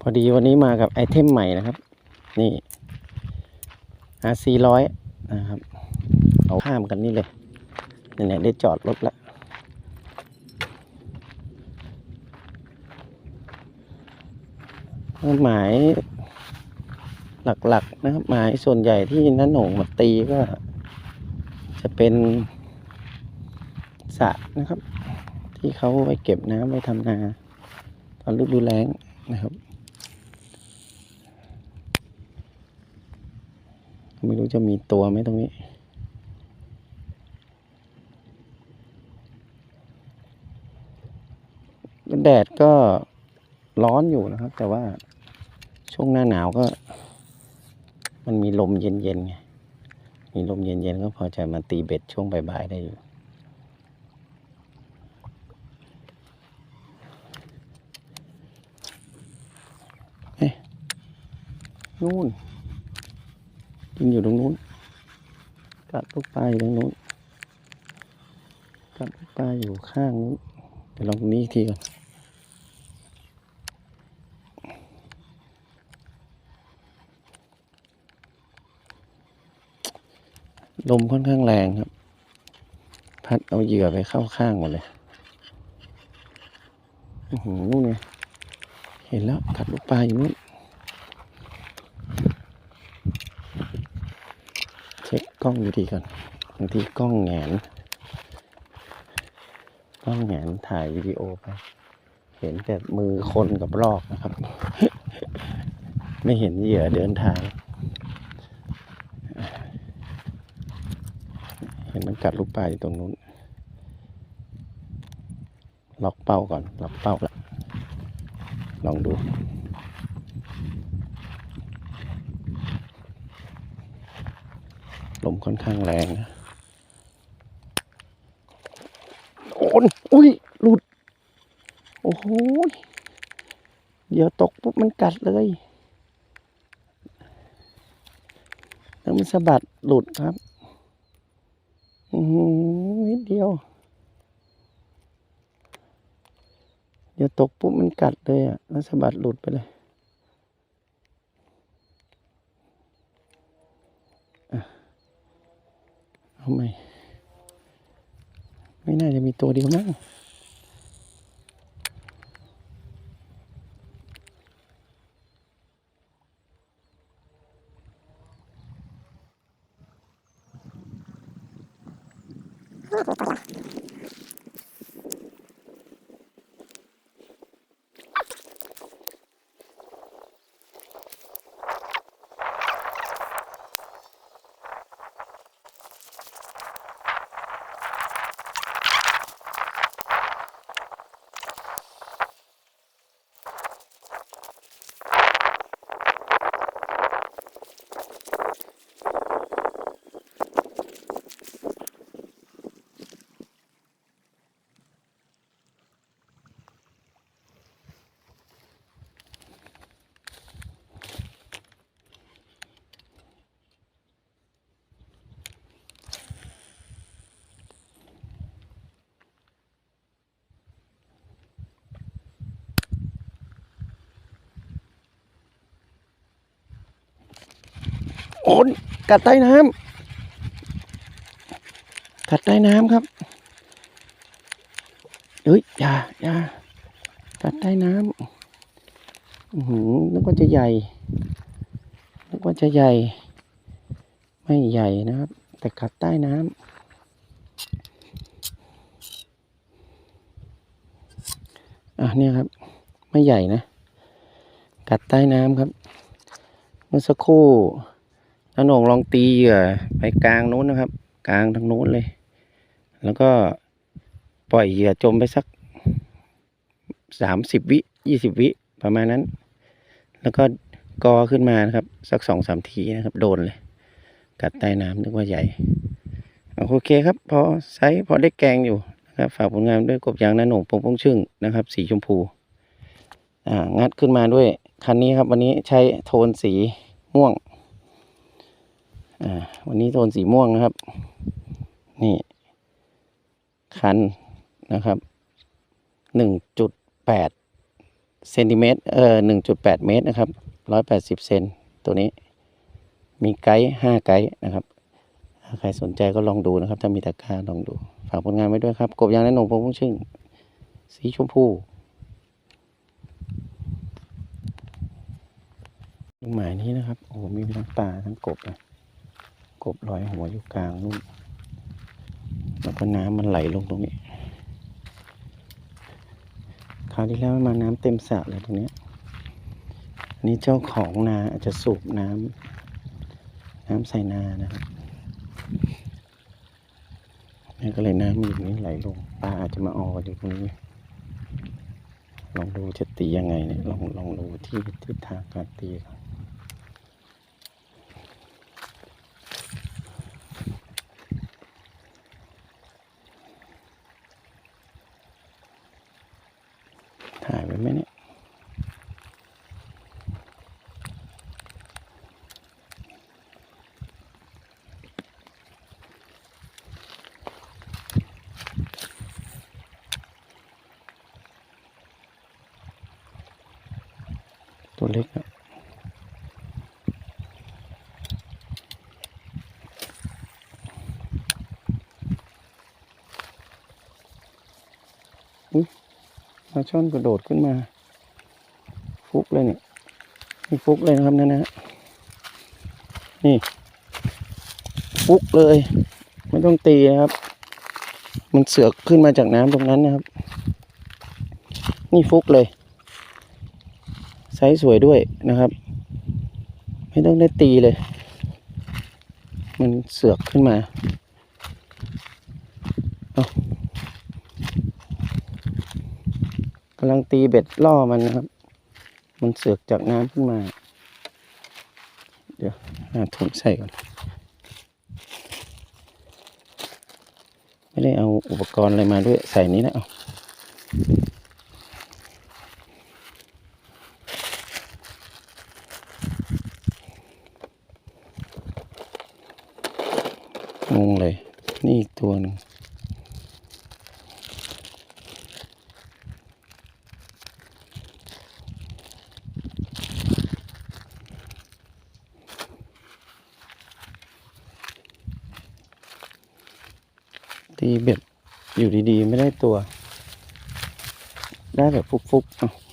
พอดีวันนี้มากับไอเทมใหม่นะครับ นี่ RC ร้อยนะครับ เอาข้ามกันนี่เลยเนี่ยได้จอดรถแล้วหมายหลักๆนะครับหมายส่วนใหญ่ที่น้าโหนงมาตีก็ จะเป็นสระนะครับ ที่เขาไว้เก็บน้ำไว้ทำนา ตอนฤดูแล้งนะครับ ไม่รู้จะมีตัวไหมตรงนี้แดดก็ร้อนอยู่นะครับ แต่ว่าช่วงหน้าหนาวก็ มันมีลมเย็นๆไงมีลมเย็นๆก็พอจะมาตีเบ็ดช่วงบ่ายๆได้อยู่นู่น กินอยู่ตรงนู้น กัดลูกปลาอยู่ตรงนู้น กัดลูกปลาอยู่ข้างนู้นเดี๋ยวลองตรงนี้ทีก่อนลมค่อนข้างแรงครับ พัดเอาเหยื่อไปเข้าข้างหมดเลยโอ้โหนู่นไงเห็นแล้วกัดลูกปลาอยู่นู่น เช็ค กล้องอยู่ดีก่อนบางทีกล้องแงนกล้องแงนถ่ายวิดีโอไป เห็นแต่มือคนกับลอกนะครับ ไม่เห็นเหยื่อเดินทาง เห็นมันกัดลูกปลาอยู่ตรงนู้น ล็อกเป้าก่อน ล็อกเป้าแล้วลองดู ลมค่อนข้างแรงนะโอนอุ้ย หลุด โอ้โหเดี๋ยวตกปุ๊บมันกัดเลย แล้วมันสะบัดหลุดครับ อือนิดเดียว เดี๋ยวตกปุ๊บมันกัดเลยอะ แล้วสะบัดหลุดไปเลย เอาใหม่ไม่น่าจะมีตัวเดียวมั้งโอนกัดใต้น้ำกัดใต้น้ำครับเฮ้ยอย่าอย่ากัดใต้น้ำอือหือนึกว่าจะใหญ่นึกว่าจะใหญ่ ไม่ใหญ่นะครับ แต่กัดใต้น้ำอะเนี่ยครับ ไม่ใหญ่นะ กัดใต้น้ำครับ เมื่อสักครู่ โหนงลองตีเหยื่อไปกลางนู้นนะครับ กลางทางนู้นเลย แล้วก็ปล่อยเหยื่อจมไปสักสามสิบวิยี่สิบวิประมาณนั้น แล้วก็กอขึ้นมานะครับ สักสองสามทีนะครับ โดนเลย กัดใต้น้ำนึกว่าใหญ่โอเคครับ พอไซส์พอได้แกงอยู่นะครับ ฝากผลงานด้วยกบยางนาโหนงปงปงชึ่งนะครับ สีชมพูอ่างัดขึ้นมาด้วยคันนี้ครับ วันนี้ใช้โทนสีม่วง วันนี้โทนสีม่วงนะครับ นี่ คันนะครับหนึ่งจุดแปดเซนติเมตรเออหนึ่งจุดแปดเมตรนะครับร้อยแปดสิบเซนตัวนี้ มีไกด์ห้าไกด์นะครับถ้าใครสนใจก็ลองดูนะครับ ถ้ามีตะกร้าลองดู ฝากผลงานไว้ด้วยครับ กบยางและหนงพงพุ่งชึ่ง สีชมพูลูกหมายนี้นะครับ โอ้โหมีทั้งปลาทั้งกบนะ กบลอยหัวอยู่กลางนู่นแล้วก็น้ำมันไหลลงตรงนี้ คราวที่แล้วมาน้ำเต็มสระเลยตรงนี้อันนี้เจ้าของนาอาจจะสูบน้ำน้ำใส่นานะครับนี่ก็เลยน้ำมันอยู่นี้ไหลลงปลาอาจจะมาอออยู่ตรงนี้ ลองดูจะตียังไงเนี่ยลองลองดูที่ทิศทางการตีก่อนถ่ายไว้ไหมเนี่ย ตัว เล็กอะอุ๊ยปลาช่อนกระโดดขึ้นมา ฟุกเลยเนี่ยนี่ฟุกเลยนะครับนั่นนะฮะนี่ ฟุกเลย ไม่ต้องตีนะครับ มันเสือกขึ้นมาจากน้ำตรงนั้นนะครับ นี่ฟุกเลย ไซส์สวยด้วยนะครับ ไม่ต้องได้ตีเลย มันเสือกขึ้นมาเอากำลังตีเบ็ดล่อมันนะครับ มันเสือกจากน้ำขึ้นมา เดี๋ยวหาถุงใส่ก่อน ไม่ได้เอาอุปกรณ์อะไรมาด้วยใส่นี้นะเอางงเลย นี่อีก ตัวหนึ่งตีเบ็ดอยู่ดีๆ ไม่ได้ตัว ได้แบบฟุกๆ